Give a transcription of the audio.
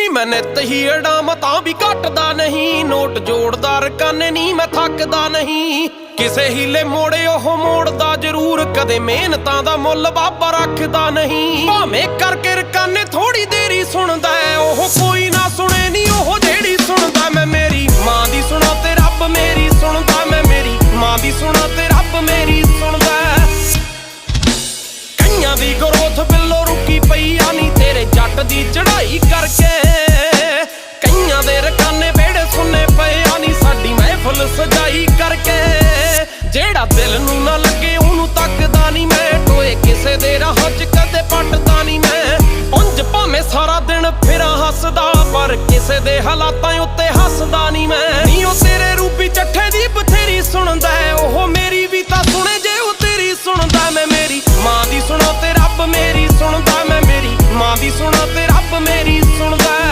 ਨੀ ਮੈਂ ਨਿੱਤ ਹੀ ਅੜਾਮ ਤਾਂ ਵੀ ਘਟਦਾ ਨਹੀਂ। ਨੋਟ ਜੋੜਦਾ ਰਕਾਨੇ ਨਹੀਂ ਮੈਂ ਥੱਕਦਾ ਨਹੀਂ। ਕਿਸੇ ਹੀਲੇ ਮੋੜੇ ਉਹ ਮੋੜਦਾ ਜ਼ਰੂਰ। ਕਦੇ ਮਿਹਨਤਾਂ ਦਾ ਮੁੱਲ ਬਾਬਾ ਰੱਖਦਾ ਨਹੀਂ। ਭਾਵੇਂ ਕਰਕੇ ਰਕਾਨੇ ਥੋੜੀ ਦੇਰੀ ਸੁਣਦਾ ਹੈ, ਉਹ ਕੋਈ ਨਾ ਸੁਣੇ ਨਹੀਂ ਉਹ ਜਿਹੜੀ ਸੁਣਦਾ ਮੈਂ ਮੇਰੀ ਮਾਂ ਦੀ ਸੁਣਾ ਤੇ ਰੱਬ ਮੇਰੀ ਸੁਣਦਾ ਮੈਂ ਮੇਰੀ ਮਾਂ ਦੀ ਸੁਣਾ ਤੇ ਰੱਬ ਮੇਰੀ ਸੁਣਦਾ ਹੈ। ਕਈਆਂ ਦੀ ਗਰੋਥ ਕਿਸੇ ਦੇ ਹਾਲਾਤਾਂ ਉੱਤੇ ਹੱਸਦਾ ਨਹੀਂ ਮੈਂ। ਨੀ ਉਹ ਤੇਰੇ ਰੂਪੀ ਚੱਠੇ ਦੀ ਬਥੇਰੀ ਸੁਣਦਾ ਉਹ ਮੇਰੀ ਵੀ ਤਾਂ ਸੁਣੇ, ਜੇ ਉਹ ਤੇਰੀ ਸੁਣਦਾ ਮੈਂ ਮੇਰੀ ਮਾਂ ਦੀ ਸੁਣੋ ਤੇ ਰੱਬ ਮੇਰੀ ਸੁਣਦਾ ਮੈਂ ਮੇਰੀ। ਮਾਂ ਦੀ ਸੁਣੋ ਤੇ ਰੱਬ ਮੇਰੀ ਸੁਣਦਾ